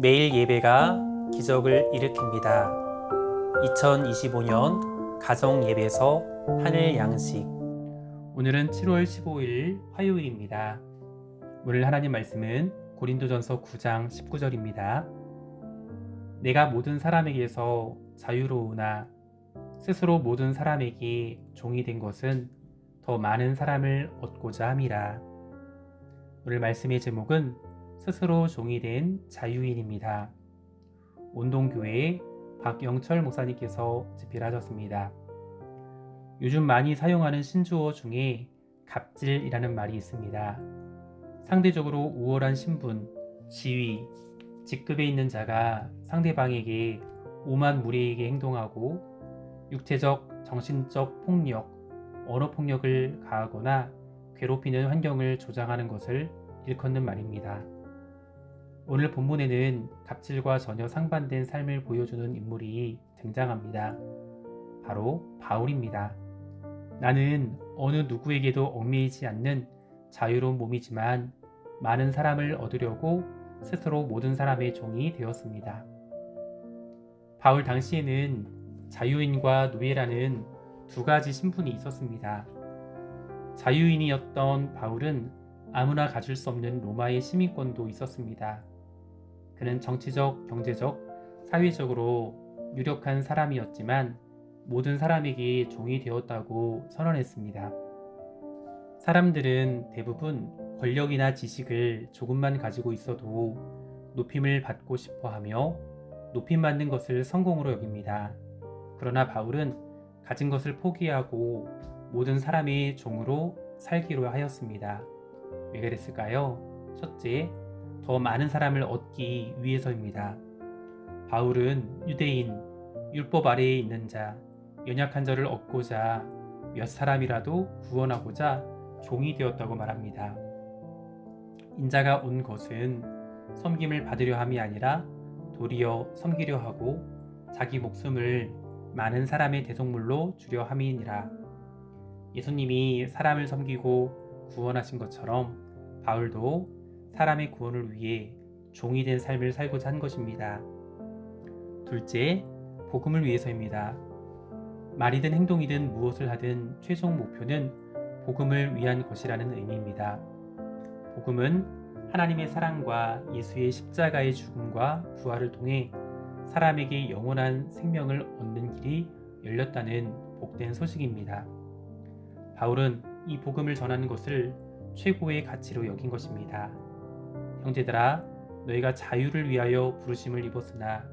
매일 예배가 기적을 일으킵니다. 2025년 가정 예배에서 하늘 양식. 오늘은 7월 15일 화요일입니다. 오늘 하나님 말씀은 고린도전서 9장 19절입니다. 내가 모든 사람에게서 자유로우나 스스로 모든 사람에게 종이 된 것은 더 많은 사람을 얻고자 함이라. 오늘 말씀의 제목은 스스로 종이 된 자유인입니다. 온동교회 박영철 목사님께서 집필하셨습니다. 요즘 많이 사용하는 신조어 중에 갑질이라는 말이 있습니다. 상대적으로 우월한 신분, 지위, 직급에 있는 자가 상대방에게 오만 무례하게 행동하고 육체적, 정신적 폭력, 언어 폭력을 가하거나 괴롭히는 환경을 조장하는 것을 일컫는 말입니다. 오늘 본문에는 갑질과 전혀 상반된 삶을 보여주는 인물이 등장합니다. 바로 바울입니다. 나는 어느 누구에게도 얽매이지 않는 자유로운 몸이지만 많은 사람을 얻으려고 스스로 모든 사람의 종이 되었습니다. 바울 당시에는 자유인과 노예라는 두 가지 신분이 있었습니다. 자유인이었던 바울은 아무나 가질 수 없는 로마의 시민권도 있었습니다. 그는 정치적, 경제적, 사회적으로 유력한 사람이었지만 모든 사람에게 종이 되었다고 선언했습니다. 사람들은 대부분 권력이나 지식을 조금만 가지고 있어도 높임을 받고 싶어 하며 높임 받는 것을 성공으로 여깁니다. 그러나 바울은 가진 것을 포기하고 모든 사람의 종으로 살기로 하였습니다. 왜 그랬을까요? 첫째, 더 많은 사람을 얻기 위해서입니다. 바울은 유대인, 율법 아래에 있는 자, 연약한 자를 얻고자 몇 사람이라도 구원하고자 종이 되었다고 말합니다. 인자가 온 것은 섬김을 받으려 함이 아니라 도리어 섬기려 하고 자기 목숨을 많은 사람의 대속물로 주려 함이니라. 예수님이 사람을 섬기고 구원하신 것처럼 바울도 사람의 구원을 위해 종이 된 삶을 살고자 한 것입니다. 둘째, 복음을 위해서입니다. 말이든 행동이든 무엇을 하든 최종 목표는 복음을 위한 것이라는 의미입니다. 복음은 하나님의 사랑과 예수의 십자가의 죽음과 부활을 통해 사람에게 영원한 생명을 얻는 길이 열렸다는 복된 소식입니다. 바울은 이 복음을 전하는 것을 최고의 가치로 여긴 것입니다. 형제들아, 너희가 자유를 위하여 부르심을 입었으나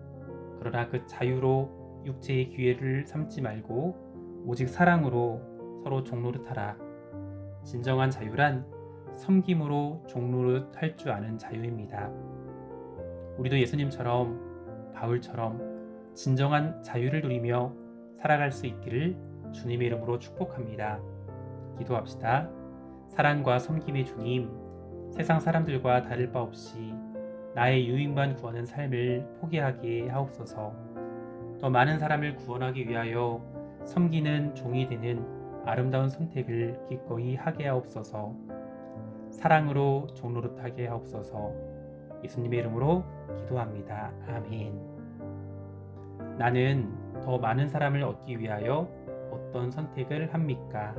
그러나 그 자유로 육체의 기회를 삼지 말고 오직 사랑으로 서로 종노릇하라. 진정한 자유란 섬김으로 종노릇 할 줄 아는 자유입니다. 우리도 예수님처럼 바울처럼 진정한 자유를 누리며 살아갈 수 있기를 주님의 이름으로 축복합니다. 기도합시다. 사랑과 섬김의 주님, 세상 사람들과 다를 바 없이 나의 유익만 구하는 삶을 포기하게 하옵소서. 더 많은 사람을 구원하기 위하여 섬기는 종이 되는 아름다운 선택을 기꺼이 하게 하옵소서. 사랑으로 종노릇하게 하옵소서. 예수님의 이름으로 기도합니다. 아멘. 나는 더 많은 사람을 얻기 위하여 어떤 선택을 합니까?